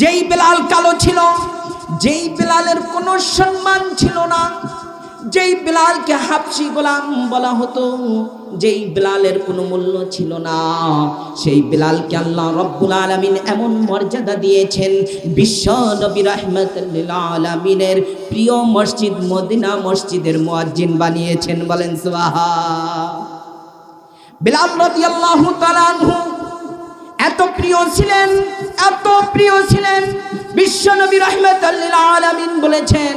যেই বেলাল কালো ছিল, যেই বেলালের কোনো সম্মান ছিল না, যেই বেলালকে হাফসি গোলাম বলা হতো, যেই বেলালের কোনো মূল্য ছিল না, সেই বেলালকে আল্লাহ রব্বুল আলমিন এমন মর্যাদা দিয়েছেন, বিশ্ব নবী রহমতুল্লিল আলমিনের প্রিয় মসজিদ, মদিনা মসজিদের মুয়াজ্জিন বানিয়েছেন, বলেন সুবাহা বিলাল রাদিয়াল্লাহু তাআলা আনহু এত প্রিয় ছিলেন এত প্রিয় ছিলেন বিশ্বনবী রহমতুল্লিল আলামিন বলেছেন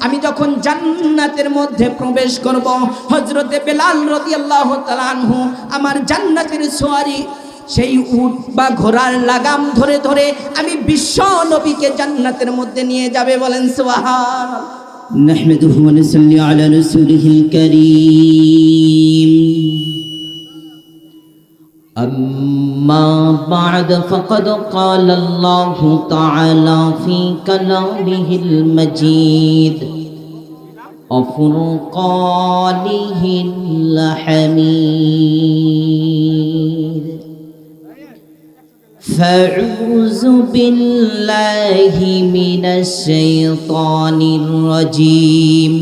আমি যখন জান্নাতের মধ্যে প্রবেশ করব হজরতে বেলাল রাদিয়াল্লাহু তাআলা আনহু আমার জান্নাতের সোয়ারি সেই উট বা ঘোড়ার লাগাম ধরে ধরে আমি বিশ্ব নবীকে জান্নাতের মধ্যে নিয়ে যাবে বলেন সুবহান نحمده ونصلي على رسوله الكريم أما بعد فقد قال الله تعالى في كلامه المجيد وفرقانه الحميد. فأعوذ بالله من الشيطان الرجيم.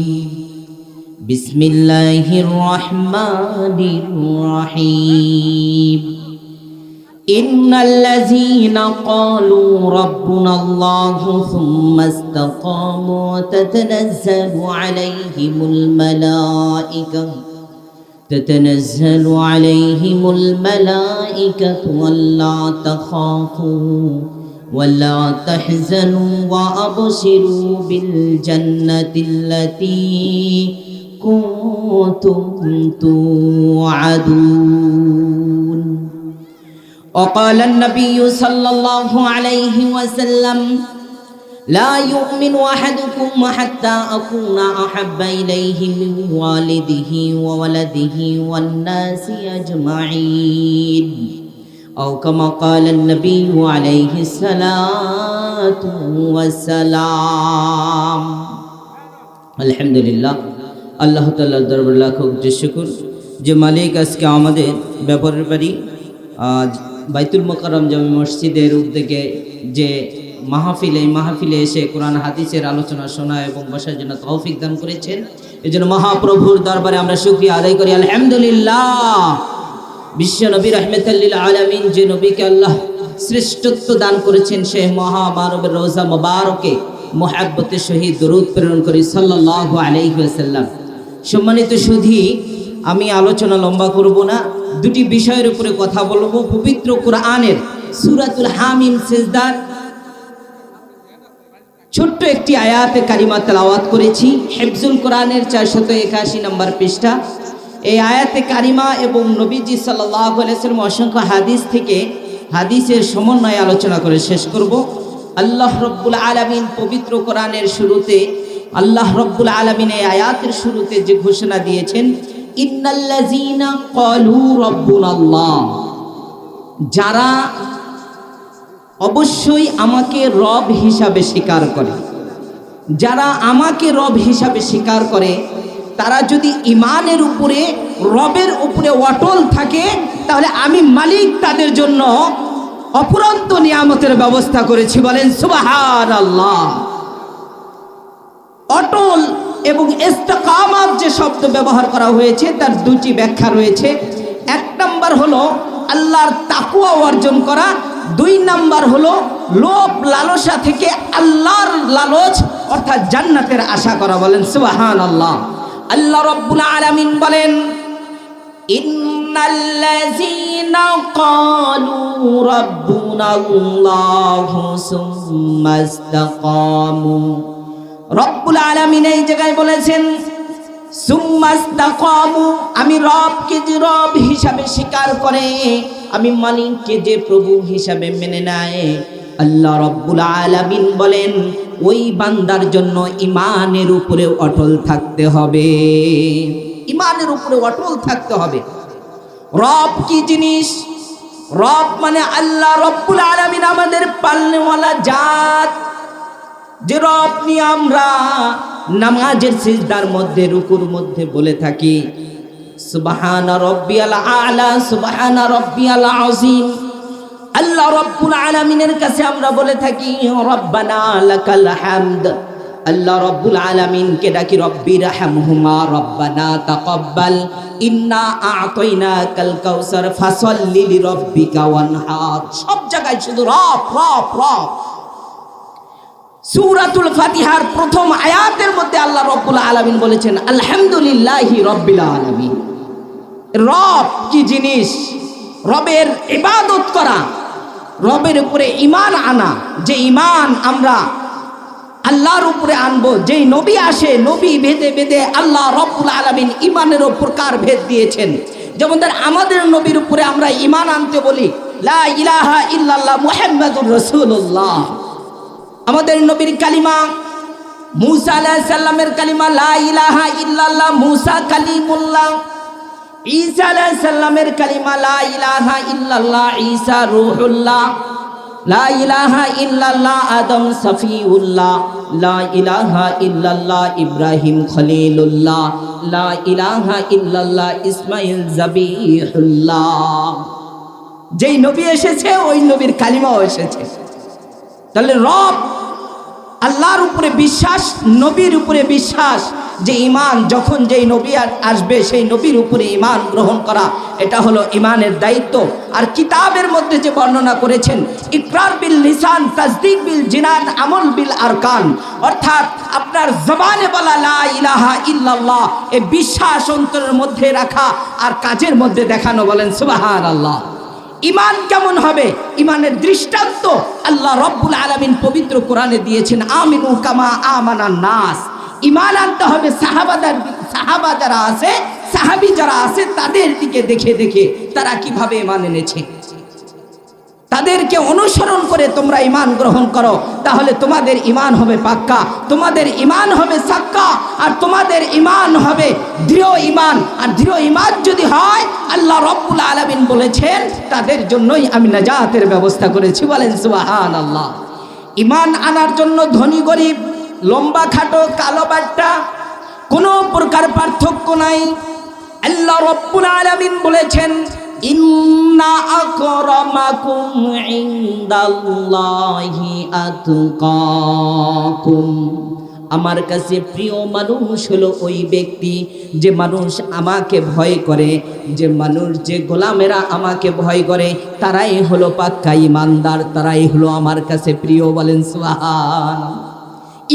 بسم الله الرحمن الرحيم. إن الذين قالوا ربنا الله ثم استقاموا تتنزل عليهم الملائكة تتنزل عليهم الملائكة ولا تخافوا ولا تحزنوا وأبشروا بالجنة التي كنتم توعدون وقال النبي صلى الله عليه وسلم لا يؤمن أحدكم حتى أكون أحب إليه من والده وولده والناس أجمعين أو كما قال النبي عليه الصلاة والسلام الحمد لله আল্লাহ তাল্লাহ দরবার লাখ যে শুকুর যে মালিক আজকে আমাদের ব্যাপারের বাড়ি আজ বাইতুল মোকারম জামি মসজিদের উদ্যোগে যে মাহফিল, এই মাহফিলে এসে কোরআন, হাদিসের আলোচনা শোনা এবং বসার জন্য তৌফিক দান করেছেন। এই জন্য মহাপ্রভুর দরবারে আমরা শুক্রিয়া আদায় করি। আলহামদুলিল্লাহ। বিশ্ব নবী রহমতুল্লিল আলমিন যে নবীকে আল্লাহ শ্রেষ্ঠত্ব দান করেছেন, সে মহামানবের রোজা মোবারকে, মোহাব্বতের সহিত দরুদ প্রেরণ করি। সাল্লাহ আলাইসাল্লাম সম্মানিত সুধী আমি আলোচনা লম্বা করব না। দুটি বিষয়ের উপরে কথা বলব। পবিত্র কোরআনের সুরাতুল হামিম সেজদার। ছোট্ট একটি আয়াতে কারিমা তেলাওয়াত করেছি। হেফজুল কোরআনের চারশত একাশি নম্বর পৃষ্ঠা। এই আয়াতে কারিমা এবং নবীজি আলাইসাল্লাম অসংখ্য হাদিস থেকে হাদিসের সমন্বয়ে আলোচনা করে শেষ করব। আল্লাহ রব্বুল আলমিন পবিত্র কোরআনের শুরুতে, আল্লাহ রব্বুল আলমিন এই আয়াতের শুরুতে যে ঘোষণা দিয়েছেন যারা অবশ্যই আমাকে রব হিসাবে স্বীকার করে। যারা আমাকে রব হিসাবে স্বীকার করে, তারা যদি ইমানের উপরে, রবের উপরে অটল থাকে, তাহলে আমি মালিক তাদের জন্য অপুরন্ত নিয়ামতের ব্যবস্থা করেছি বলেন আল্লাহ অটল এবং ইস্তেকামাত যে শব্দ ব্যবহার করা হয়েছে, তার দুটি ব্যাখ্যা রয়েছে। এক নাম্বার হলো আল্লাহর তাকুয়া অর্জন করা। দুই নাম্বার হলো লোভ, লালসা থেকে আল্লাহর লালচ, অর্থাৎ জান্নাতের আশা করা বলেন। সুবাহান আল্লাহ আল্লাহ রব্বুল আলামিন বলেন, ইন্নাল্লাযীনা ক্বালু রাব্বুনাল্লাহু সুম্মা ইসতাকামু। রব্বুল আলামিন এই জায়গায় বলেছেন আমি রবকে যে রব হিসাবে স্বীকার করে, আমি মালিককে যে প্রভু হিসাবে মেনে নেয়। আল্লাহ রব্বুল আলামিন বলেন, ওই বান্দার জন্য ইমানের উপরে অটল থাকতে হবে। ইমানের উপরে অটল থাকতে হবে। রব কি জিনিস? রব মানে আল্লাহ রব্বুল আলামিন আমাদের পালনেওয়ালা জাত। যে রব নিয়ে আমরা নামাজের সিজদার মধ্যে, রুকুর মধ্যে বলে থাকি, সুবাহানা রব্বিয়াল আলা, সুবাহানা রব্বিয়াল আজিম আল্লাহ রব্বুল আলামিনের কাছে আমরা বলে থাকি, রব্বানা লাকাল হামদ। আল্লাহ রব্বুল আলামিনকে ডাকি, রব্বি রাহমহুমা, রব্বানা তাকাব্বাল। ইন্না আ'তাইনাকাল কাউসার, ফাসাল্লি লিরাব্বিকা ওয়ানহার সব জায়গায় শুধু রব রব রব। সূরাতুল ফাতিহার প্রথম আয়াতের মধ্যে আল্লাহ রব্বুল আলামিন বলেছেন, আলহামদুলিল্লাহি রব্বিল আলামিন। রব কি জিনিস? রবের ইবাদত করা, রবের উপরে ইমান আনা, যে ইমান আমরা আল্লাহর উপরে আনব, যেই নবী আসে, নবী ভেদে ভেদে আল্লাহ রব্বুল আলমিন ইমানেরও প্রকার ভেদ দিয়েছেন? যেমন ধর আমাদের নবীর উপরে আমরা ইমান আনতে বলি, লা ইলাহা ইল্লাল্লাহ মুহাম্মাদুর রাসূলুল্লাহ। আমাদের নবীর কালিমা, মুসা আলাইহিস সালামের কালিমা, লা ইলাহা ইল্লাল্লাহ, মুসা কালিমুল্লাহ, ঈসা আলাইহিস সালামের কালিমা, লা ইলাহা ইল্লাল্লাহ, ঈসা রূহুল্লাহ, লা ইলাহা ইল্লাল্লাহ, আদম সফিউল্লাহ, লা ইলাহা ইল্লাল্লাহ, ইব্রাহিম খলিলুল্লাহ, লা ইলাহা ইল্লাল্লাহ, ইসমাইল জাবিহুল্লাহ। যেই নবী এসেছে, ওই নবীর কালিমাও এসেছে। তাহলে রব আল্লাহর উপরে বিশ্বাস, নবীর উপরে বিশ্বাস, যে ইমান যখন যেই নবী আর- আসবে, সেই নবীর উপরে ইমান গ্রহণ করা, এটা হলো ইমানের দায়িত্ব। আর কিতাবের মধ্যে যে বর্ণনা করেছেন, ইকরার বিল লিসান, তাসদিক বিল জিনান, আমল বিল আরকান, অর্থাৎ আপনার জবানে বলা লা ইলাহা ইল্লাল্লাহ, এ বিশ্বাস অন্তরের মধ্যে রাখা আর কাজের মধ্যে দেখানো বলেন সুবহানাল্লাহ। ইমান কেমন হবে? ইমানের দৃষ্টান্ত আল্লাহ রব্বুল আলামিন পবিত্র কোরআনে দিয়েছেন, আমিনু কামা আমানান নাস। ইমান আনতে হবে সাহাবাদার সাহাবা যারা আছে, সাহাবি যারা আছে, তাদের দিকে দেখে দেখে তারা কীভাবে ইমান এনেছে। তাদেরকে অনুসরণ করে তোমরা ইমান গ্রহণ করো, তাহলে তোমাদের ইমান হবে পাক্কা, তোমাদের ইমান হবে সাক্কা আর তোমাদের ইমান হবে দৃঢ় ইমান আর দৃঢ় ইমান যদি হয়, আল্লাহ রব্বুল আলামিন বলেছেন, তাদের জন্যই আমি নাজাতের ব্যবস্থা করেছি। বলেন সুবাহান আল্লাহ ইমান আনার জন্য ধনী গরিব, লম্বা খাটো, কালো বাট্টা, কোনো প্রকার পার্থক্য নাই। আল্লাহ রব্বুল আলামিন বলেছেন, ইন্না ইনদাল্লাহি আতকাকুম। আমার কাছে প্রিয় মানুষ হলো ওই ব্যক্তি যে মানুষ আমাকে ভয় করে, যে মানুষ, যে গোলামেরা আমাকে ভয় করে, তারাই হলো পাক্কা ইমানদার, তারাই হলো আমার কাছে প্রিয় বলেন সুবহান।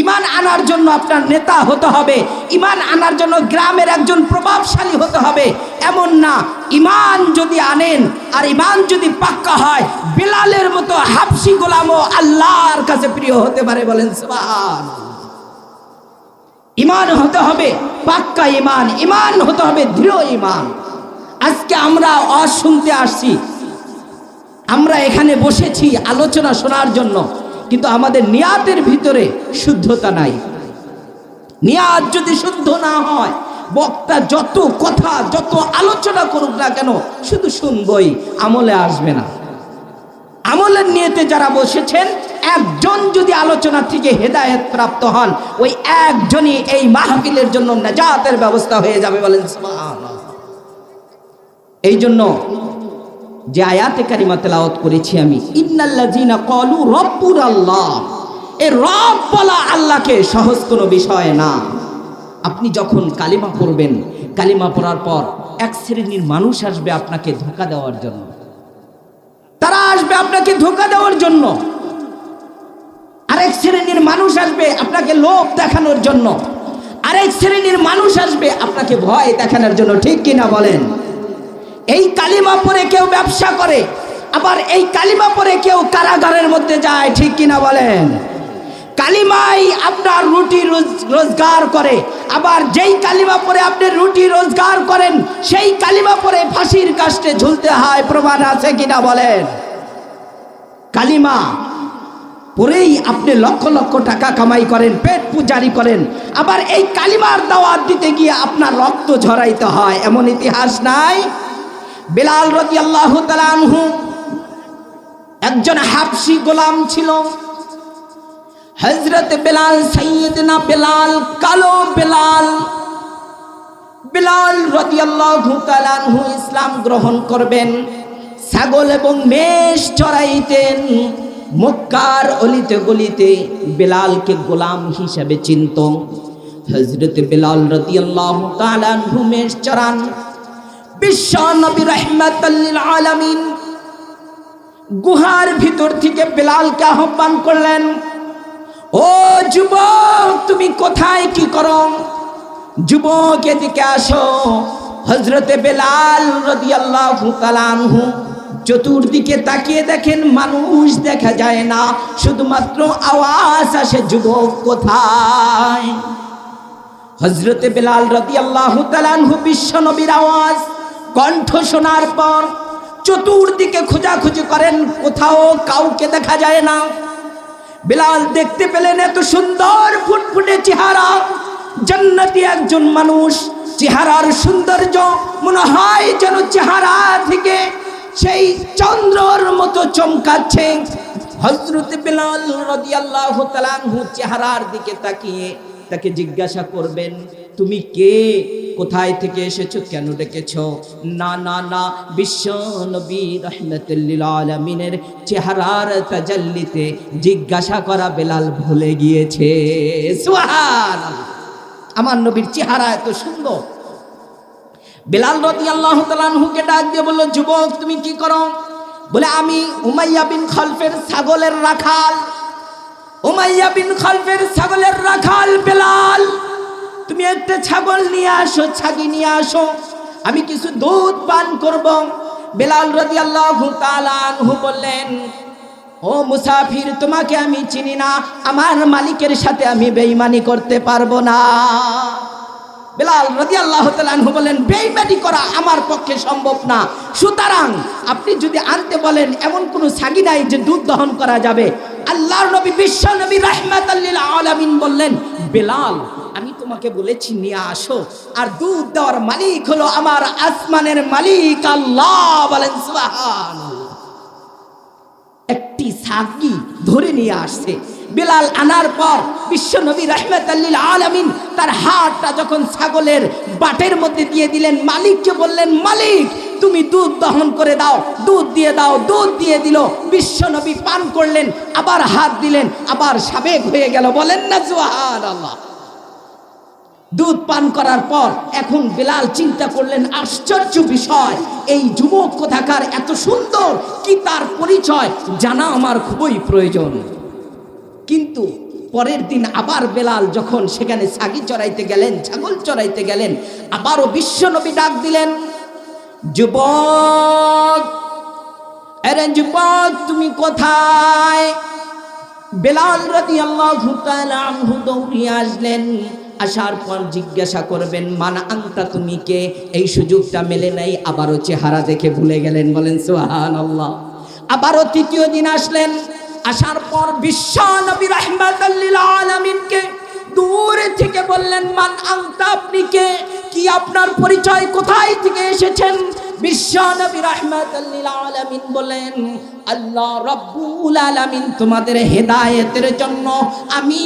ইমান আনার জন্য আপনার নেতা হতে হবে, ইমান আনার জন্য গ্রামের একজন প্রভাবশালী হতে হবে, এমন না, ইমান যদি আনেন, আর ইমান যদি পাক্কা হয়, বিলালের মতো হাফসি গোলামও আল্লাহর কাছে প্রিয় হতে পারে বলেন সুবহান। ইমান হতে হবে, পাক্কা ইমান ইমান হতে হবে, দৃঢ় ইমান। আজকে আমরা অজ শুনতে আসছি। আমরা এখানে বসেছি আলোচনা শোনার জন্য, কিন্তু আমাদের নিয়াতের ভিতরে শুদ্ধতা নাই। নিয়াত যদি শুদ্ধ না হয়, বক্তা যত কথা, যত আলোচনা করুক না কেন, শুধু শুনবই, আমলে আসবে না। আমলের নিয়েতে যারা বসেছেন একজন যদি আলোচনা থেকে হেদায়েত প্রাপ্ত হন, ওই একজনই এই মাহফিলের জন্য নাজাতের ব্যবস্থা হয়ে যাবে বলেন এই জন্য যে আয়াতে কারিমা তেলাওয়াত করেছি আমি, ইন্নাল্লাযিনা ক্বালু রব্বুর আল্লাহ এ রব বলা আল্লাহকে সহজ কোনো বিষয় না। আপনি যখন কালিমা পড়বেন, কালিমা পড়ার পর এক শ্রেণির মানুষ আসবে আপনাকে ধোকা দেওয়ার জন্য। তারা আসবে আপনাকে ধোকা দেওয়ার জন্য। আরেক শ্রেণির মানুষ আসবে আপনাকে লোভ দেখানোর জন্য। আরেক শ্রেণির মানুষ আসবে আপনাকে ভয় দেখানোর জন্য, ঠিক কিনা বলেন? এই কালিমা পরে কেউ ব্যবসা করে, আবার এই কালিমা পরে কেউ কারাগারের মধ্যে যায়, ঠিক কিনা বলেন? কালিমাই আপনার রুটি রোজ- রোজগার করে, আবার যেই কালিমা পরে আপনি রুটি রোজগার করেন, সেই কালিমা পরে ফাঁসির কাষ্টে ঝুলতে হয়, প্রমাণ আছে কিনা বলেন? কালিমা পরেই আপনি লক্ষ লক্ষ টাকা কামাই করেন, পেট পূজারি করেন। আবার এই কালিমার দাওয়াত দিতে গিয়ে আপনার রক্ত ঝরাইতে হয়, এমন ইতিহাস নাই? বেলাল রতি আল্লাহ একজন হাফসি গোলাম ছিল। হজরত বেলাল সৈয়দনা বেলাল, কালো বেলাল। বেলাল রতি আল্লাহ ইসলাম গ্রহণ করবেন, ছাগল এবং মেষ চড়াইতেন। মক্কার অলিতে গলিতে বেলালকে গোলাম হিসাবে চিনত। হজরত বেলাল রাদিয়াল্লাহু তাআলা আনহু মেষ চড়ান। বিশ্ব নবী রহমাতাল্লিল আলামিন গুহার ভিতর থেকে বেলালকে আহ্বান করলেন, ও যুবক, তুমি কোথায় কি করো? যুবক, এদিকে আসো। হজরতে বেলাল রদিয়াল্লাহু তাআলা আনহু চতুর্দিকে তাকিয়ে দেখেন মানুষ দেখা যায় না। শুধুমাত্র আওয়াজ আসে, যুবক কোথায়? হজরতে বেলাল রতি আল্লাহ তালানহু বিশ্ব নবীর আওয়াজ, কণ্ঠ শোনার পর চতুর্দিকে খোঁজাখুঁজি করেন, কোথাও কাউকে দেখা যায় না। বেলাল দেখতে পেলেন এত সুন্দর ফুটফুটে চেহারা, জান্নাতি একজন মানুষ। চেহারার সৌন্দর্য মনে হয় যেন চেহারা থেকে সেই চন্দ্রর মতো চমকাচ্ছে। হজরত বেলাল রাদিয়াল্লাহু তাআলা আনহু চেহারার দিকে তাকিয়ে তাকে জিজ্ঞাসা করবেন, তুমি কে? কোথায় থেকে এসেছ? কেন ডেকেছো? না না না, বিশ্ব নবী রহমতুল্লিল আলমিনের চেহারার তাজাল্লিতে জিজ্ঞাসা করা বেলাল ভুলে গিয়েছে। সুবহান আমার নবীর চেহারা এত সুন্দর। বেলাল রদি আল্লাহ তালানহুকে ডাক দিয়ে বলল, যুবক, তুমি কি করো? বলে, আমি উমাইয়া বিন খলফের ছাগলের রাখাল। উমাইয়া বিন খলফের ছাগলের রাখাল বেলাল, তুমি একটা ছাগল নিয়ে আসো, ছাগি নিয়ে আসো, আমি কিছু দুধ পান করব। বেলাল রদি আল্লাহ তালানহু বললেন, ও মুসাফির, তোমাকে আমি চিনি না, আমার মালিকের সাথে আমি বেইমানি করতে পারব না। বেলাল রদি আল্লাহ তালু বলেন বেইমানি করা আমার পক্ষে সম্ভব না। সুতরাং আপনি যদি আনতে বলেন, এমন কোনো সাগি নাই যে দুধ দহন করা যাবে। আল্লাহর নবী, বিশ্ব নবী রাহমাত আলামিন বললেন, বেলাল, আমি তোমাকে বলেছি, নিয়ে আসো। আর দুধ দেওয়ার মালিক হলো আমার আসমানের মালিক আল্লাহ। বলেন একটি সাগি ধরে নিয়ে আসছে। বেলাল আনার পর বিশ্ব নবী রহমতাল্লিল আলমিন তার হাতটা যখন ছাগলের বাটের মধ্যে দিয়ে দিলেন, মালিককে বললেন, মালিক, তুমি দুধ দহন করে দাও, দুধ দিয়ে দাও, দুধ দিয়ে দিল। বিশ্ব নবী পান করলেন, আবার হাত দিলেন, আবার সাবেক হয়ে গেল। বলেন না জোহার আল্লাহ দুধ পান করার পর এখন বেলাল চিন্তা করলেন, আশ্চর্য বিষয়, এই যুবক কোথাকার, এত সুন্দর, কি তার পরিচয় জানা আমার খুবই প্রয়োজন। কিন্তু পরের দিন আবার বেলাল যখন সেখানে ছাগি চড়াইতে গেলেন, ছাগল চড়াইতে গেলেন, আবারও বিশ্বনবী ডাক দিলেন, যুবক আরে যুবক, তুমি কোথায়? বেলাল রাদি আল্লাহ দৌড়িয়ে আসলেন। আসার পর জিজ্ঞাসা করবেন, মানা আংতা তুমি কে? এই সুযোগটা মেলে নাই, আবারও চেহারা দেখে ভুলে গেলেন, বলেন সোহান আল্লাহ আবারও তৃতীয় দিন আসলেন। আসার পর বিশ্ব নবী রহমাতাল্লিল আলমিনকে দূর থেকে বললেন, মান আংতা আপনি কে? কি আপনার পরিচয় কোথায় থেকে এসেছেন? বিশ্ব নবী আলামিন বলেন আল্লাহ রব্বুল আলামিন তোমাদের হেদায়েতের জন্য আমি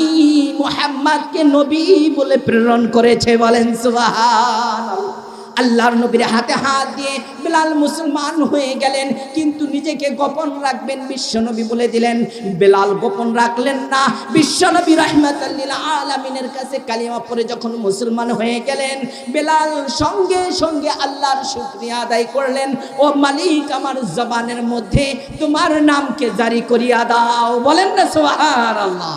মুহাম্মদকে নবী বলে প্রেরণ করেছে। বলেন, সুবহানাল্লাহ। আল্লাহর নবীর হাতে হাত দিয়ে বেলাল মুসলমান হয়ে গেলেন, কিন্তু নিজেকে গোপন রাখবেন বিশ্বনবী বলে দিলেন, বেলাল গোপন রাখলেন না। বিশ্বনবী রহমাতাল্লিল আলামিনের কাছে কালিমা পরে যখন মুসলমান হয়ে গেলেন, বেলাল সঙ্গে সঙ্গে আল্লাহর শুক্রিয়া আদায় করলেন, ও মালিক, আমার জবানের মধ্যে তোমার নামকে জারি করিয়া দাও। বলেন না সোহার আল্লাহ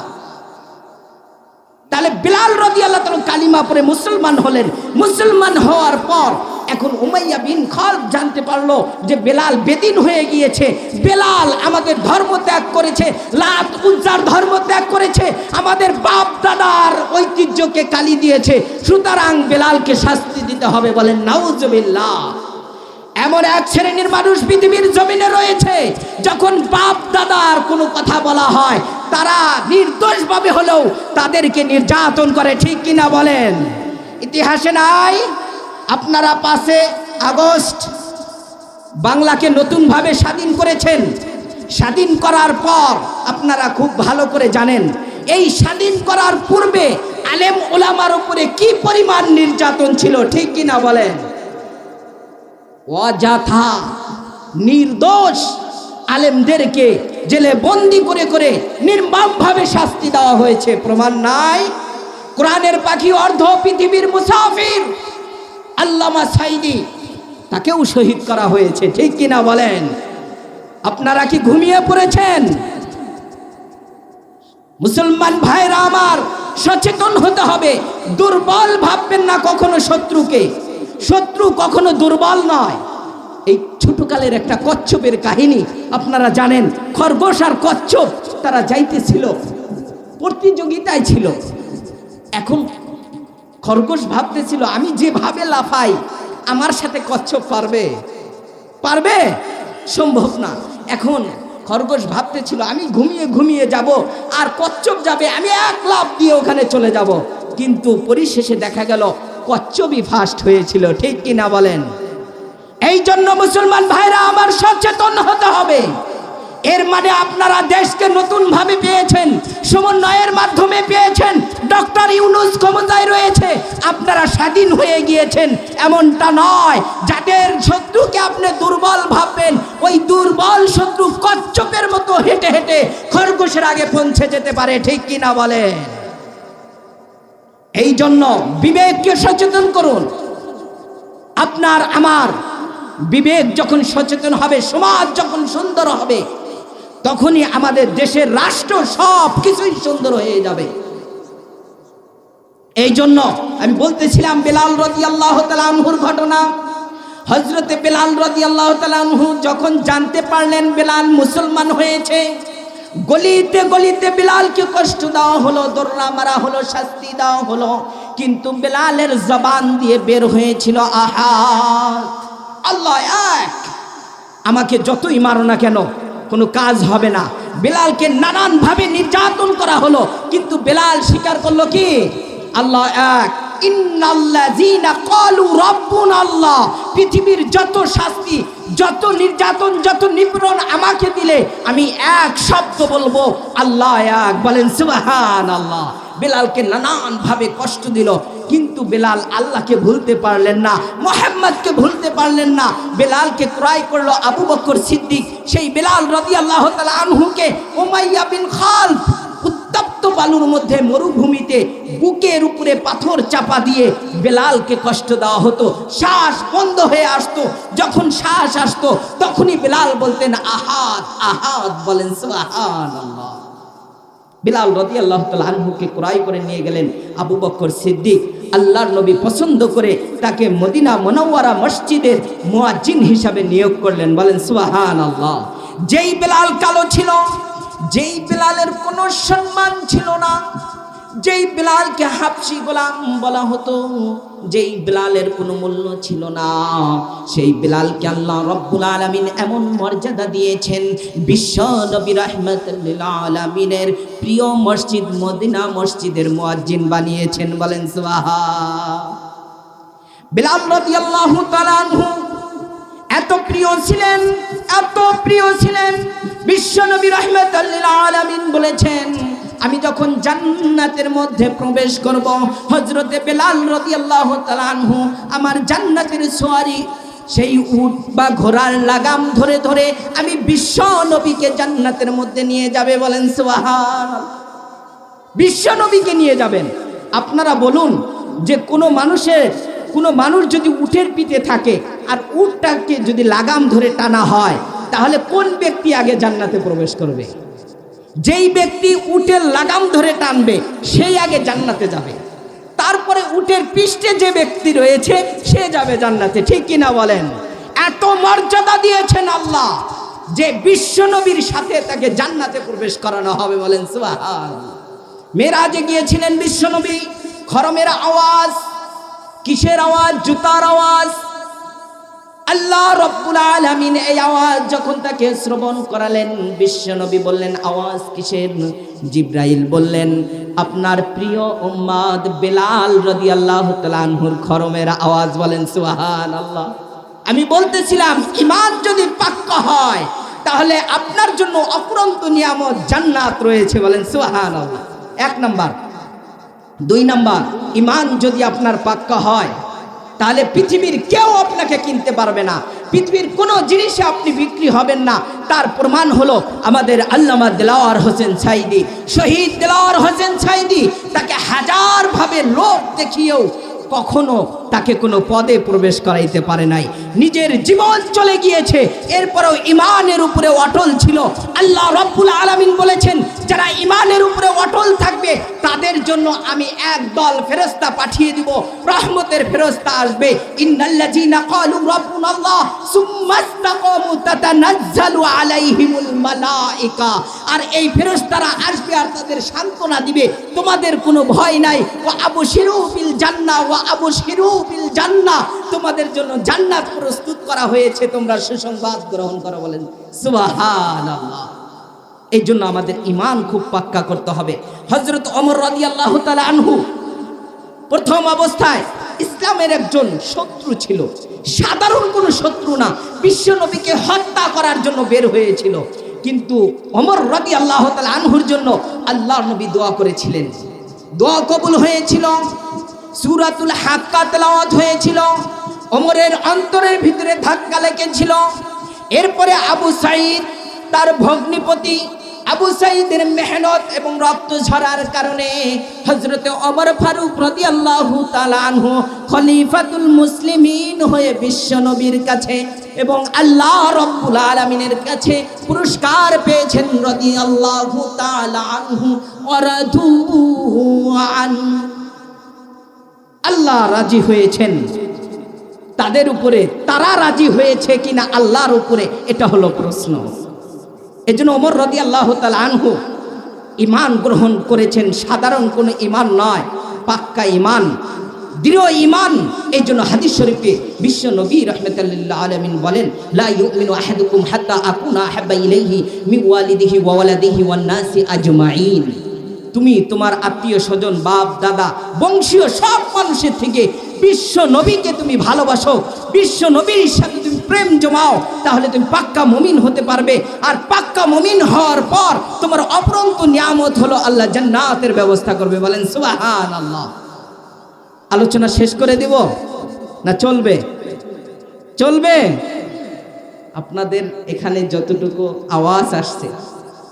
তাহলে বিলাল রদি আল্লাহ তালা কালিমা পরে মুসলমান হলেন। মুসলমান হওয়ার পর এখন উমাইয়া বিন খল জানতে পারল যে বেলাল বেদিন হয়ে গিয়েছে। বেলাল আমাদের ধর্ম ত্যাগ করেছে, লাত উজ্জার ধর্ম ত্যাগ করেছে, আমাদের বাপ দাদার ঐতিহ্যকে কালি দিয়েছে। সুতরাং বেলালকে শাস্তি দিতে হবে বলেন, নাউজবিল্লাহ। এমন এক শ্রেণির মানুষ পৃথিবীর জমিনে রয়েছে, যখন বাপ দাদার কোনো কথা বলা হয় তারা নির্দোষভাবে হলেও তাদেরকে নির্যাতন করে, ঠিক কিনা বলেন? ইতিহাসে নাই? আপনারা পাশে আগস্ট বাংলাকে নতুনভাবে স্বাধীন করেছেন। স্বাধীন করার পর আপনারা খুব ভালো করে জানেন, এই স্বাধীন করার পূর্বে আলেম ওলামার উপরে কি পরিমাণ নির্যাতন ছিল, ঠিক কিনা বলেন? অযথা নির্দোষ আলেমদেরকে জেলে বন্দি করে করে নির্মমভাবে শাস্তি দেওয়া হয়েছে। প্রমাণ নাই। কোরআনের পাখি অর্ধ পৃথিবীর মুসাফির। আল্লামা সাইদি তাকেও শহীদ করা হয়েছে। ঠিক কিনা বলেন? আপনারা কি ঘুমিয়ে পড়েছেন? মুসলমান ভাইরা আমার, সচেতন হতে হবে। দুর্বল ভাববেন না কখনো শত্রুকে। শত্রু কখনো দুর্বল নয়। এই ছোটকালের একটা কচ্ছপের কাহিনী আপনারা জানেন। খরগোশ আর কচ্ছপ, তারা যাইতেছিল, প্রতিযোগিতায় ছিল। এখন খরগোশ ভাবতেছিল, আমি যেভাবে লাফাই, আমার সাথে কচ্ছপ পারবে? পারবে? সম্ভব না। এখন খরগোশ ভাবতেছিল, আমি ঘুমিয়ে ঘুমিয়ে যাব, আর কচ্ছপ যাবে, আমি এক লাভ দিয়ে ওখানে চলে যাব। কিন্তু পরিশেষে দেখা গেল, কচ্ছপই ফার্স্ট হয়েছিল, ঠিক কি না বলেন? এই জন্য মুসলমান ভাইরা আমার সচেতন হতে হবে। এর মানে আপনারা দেশকে নতুন ভাবে পেয়েছেন, সমন্বয়ের মাধ্যমে পেয়েছেন, ডক্টর ইউনুস ক্ষমতায় রয়েছে, আপনারা স্বাধীন হয়ে গিয়েছেন, এমনটা নয়। যাদের শত্রুকে আপনি দুর্বল ভাববেন, ওই দুর্বল শত্রু কচ্ছপের মতো হেঁটে হেঁটে খরগোশের আগে পৌঁছে যেতে পারে, ঠিক কি না বলেন এই জন্য বিবেককে সচেতন করুন। আপনার, আমার বিবেক যখন সচেতন হবে, সমাজ যখন সুন্দর হবে, তখনই আমাদের দেশের রাষ্ট্র সব কিছুই সুন্দর হয়ে যাবে। এই জন্য আমি বলতেছিলাম, বেলাল রদি আল্লাহ তালাহুর ঘটনা। হজরতে বেলাল রদি আল্লাহ তালাহু যখন জানতে পারলেন বেলাল মুসলমান হয়েছে, গলিতে গলিতে বেলালকে কষ্ট দেওয়া হলো দোররা মারা হলো, শাস্তি দেওয়া হলো, কিন্তু বেলালের জবান দিয়ে বের হয়েছিল আহা আল্লাহ এক। আমাকে যতই মারো না কেন, কোনো কাজ হবে না। বেলালকে নানানভাবে নির্যাতন করা হলো, কিন্তু বেলাল স্বীকার করল কি? আল্লাহ এক। আল্লাহ পৃথিবীর যত শাস্তি, যত নির্যাতন, যত নিপীড়ন আমাকে দিলে আমি এক শব্দ বলব, আল্লাহ এক বলেন সুবহান আল্লাহ বেলালকে নানানভাবে কষ্ট দিল কিন্তু বেলাল আল্লাহকে ভুলতে পারলেন না, মোহাম্মদকে ভুলতে পারলেন না। বেলালকে ক্রয় করল আবু বকর সিদ্দিক। সেই বেলাল রদি আল্লাহ আনহুকে ওমাইয়া বিন খালফ উত্তপ্ত বালুর মধ্যে মরুভূমিতে বুকের উপরে পাথর চাপা দিয়ে বেলালকে কষ্ট দেওয়া হতো। শ্বাস বন্ধ হয়ে আসতো। যখন শ্বাস আসতো, তখনই বেলাল বলতেন, আহাদ আহাদ, বলেন সুবহান আল্লাহ বিলাল রদি আল্লাহ আনহুকে ক্রয় করে নিয়ে গেলেন আবু বক্কর সিদ্দিক। আল্লাহর নবী পছন্দ করে তাকে মদিনা মনোয়ারা মসজিদের মোয়াজিন হিসাবে নিয়োগ করলেন। বলেন সুহান আল্লাহ যেই বিলাল কালো ছিল, যেই বিলালের কোনো সম্মান ছিল না যেই বেলালকে হাফসি গোলাম বলা হতো, যেই বেলালের কোনো মূল্য ছিল না। সেই বেলালকে আল্লাহ রব্বুল আলামিন এমন মর্যাদা দিয়েছেন, বিশ্ব নবী রাহমাতুল্লিল আলামিনের প্রিয় মসজিদ, মদিনা মসজিদের মুয়াজ্জিন বানিয়েছেন, বলেন সুবহা বেলাল তাআলা আনহু এত প্রিয় ছিলেন, এত প্রিয় ছিলেন, বিশ্ব নবী রহমতুল্লিল আলামিন বলেছেন আমি যখন জান্নাতের মধ্যে প্রবেশ করব হজরতে বেলাল রতি আল্লাহ আনহু আমার জান্নাতের সোয়ারি, সেই উট বা ঘোড়ার লাগাম ধরে ধরে আমি বিশ্ব নবীকে জান্নাতের মধ্যে নিয়ে যাবে বলেন সুবহান বিশ্ব নবীকে নিয়ে যাবেন। আপনারা বলুন যে কোনো মানুষের, কোনো মানুষ যদি উটের পিঠে থাকে আর উটটাকে যদি লাগাম ধরে টানা হয়, তাহলে কোন ব্যক্তি আগে জান্নাতে প্রবেশ করবে? যেই ব্যক্তি উটের লাগাম ধরে টানবে, সেই আগে জান্নাতে যাবে। তারপরে উটের পৃষ্ঠে যে ব্যক্তি রয়েছে, সে যাবে জান্নাতে। ঠিক কিনা বলেন? এত মর্যাদা দিয়েছেন আল্লাহ, যে বিশ্বনবীর সাথে তাকে জান্নাতে প্রবেশ করানো হবে বলেন সুবহান মেরাজে গিয়েছিলেন বিশ্বনবী খরমের আওয়াজ, কিসের আওয়াজ? জুতার আওয়াজ আল্লাহ রব্বুল আলামিন এই আওয়াজ যখন তাকে শ্রবণ করালেন বিশ্বনবী বললেন, আওয়াজ কিসের? জিব্রাইল বললেন, আপনার প্রিয় উম্মাদ বেলাল রাদিয়াল্লাহু তাআলা আনহুর খরমের আওয়াজ বলেন সুবহান আল্লাহ আমি বলতেছিলাম ইমান যদি পাক্কা হয়, তাহলে আপনার জন্য অপরন্ত নিয়ামত জান্নাত রয়েছে বলেন সুবহান আল্লাহ এক নাম্বার। দুই নাম্বার ইমান যদি আপনার পাক্কা হয় তাহলে পৃথিবীর কেউ আপনাকে কিনতে পারবে না। পৃথিবীর কোনো জিনিসে আপনি বিক্রি হবেন না। তার প্রমাণ হলো আমাদের আল্লামা দেলাওয়ার হোসেন সাইদি শহীদ দেলাওয়ার হোসেন সাইদি তাকে হাজারভাবে লোক দেখিয়েও কখনো তাকে কোনো পদে প্রবেশ করাইতে পারে নাই। নিজের জীবন চলে গিয়েছে। এরপরেও ইমানের উপরে অটল ছিল। আল্লাহ রব্বুল আলামিন বলেছেন, যারা ইমানের উপরে অটল থাকবে, তাদের জন্য আমি এক দল ফেরস্তা পাঠিয়ে দিব। রহমতের ফেরস্তা আসবে। আর এই ফেরেশতারা আসবে আর তাদের সান্ত্বনা দিবে। তোমাদের কোনো ভয় নাই। ওয়া আবশিরু বিল জান্নাহ তোমাদের জন্য জান্নাত প্রস্তুত করা হয়েছে। তোমরা সুসংবাদ গ্রহণ করো বলেন। এই জন্য আমাদের ইমান খুব পাক্কা করতে হবে। হজরত অমর রাজি আল্লাহ আনহু প্রথম অবস্থায় ইসলামের একজন শত্রু ছিল। সাধারণ কোনো শত্রু না। বিশ্ব নবীকে হত্যা করার জন্য বের হয়েছিল। কিন্তু অমর রদি আল্লাহ আনহুর জন্য আল্লাহ নবী দোয়া করেছিলেন। দোয়া কবুল হয়েছিল। সুরাতুল হাক্কা তেলাওয়াত হয়েছিল অমরের অন্তরের ভিতরে ধাক্কা লেগেছিল। এরপরে আবু সাইদ তার ভগ্নিপতি আবু সাইদের মেহনত এবং রক্ত ঝরার কারণে হজরতে অমর ফারুক রদি আল্লাহ তালানহু খলিফাতুল মুসলিমিন হয়ে বিশ্ব নবীর কাছে এবং আল্লাহ রব্বুল আলমিনের কাছে পুরস্কার পেয়েছেন রদি আল্লাহ তালানহু অরাধু আন আল্লাহ রাজি হয়েছেন। তাদের উপরে তারা রাজি হয়েছে কিনা আল্লাহর উপরে, এটা হলো প্রশ্ন। এজন্য ওমর রদি আল্লাহ আনহু ইমান গ্রহণ করেছেন। সাধারণ কোনো ইমান নয়, পাক্কা ইমান দৃঢ় ইমান এই জন্য হাদিস শরীফে বিশ্ব নবী রহমতুল্লাহ আলমিন বলেন, লা ইউমিনু আহাদুকুম হাত্তা আকুনা ইলাইহি মিন ওয়ালিদিহি ওয়া ওয়ালাদিহি ওয়ান নাসি আজমাইন। তুমি তোমার আত্মীয় স্বজন, বাপ, দাদা, বংশীয় সব মানুষের থেকে বিশ্ব নবীকে তুমি ভালোবাসো, বিশ্ব নবীর সাথে তুমি প্রেম জমাও, তাহলে তুমি পাক্কা মমিন হতে পারবে। আর পাক্কা মমিন হওয়ার পর তোমার অপরন্ত নিয়ামত হলো আল্লাহ জান্নাতের ব্যবস্থা করবে। বলেন সুবাহান আল্লাহ আলোচনা শেষ করে দিব? না চলবে? চলবে? আপনাদের এখানে যতটুকু আওয়াজ আসছে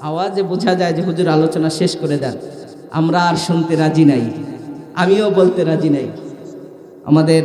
আওয়াজে বোঝা যায় যে হুজুর আলোচনা শেষ করে দেন। আমরা আর শুনতে রাজি নাই। আমিও বলতে রাজি নাই। আমাদের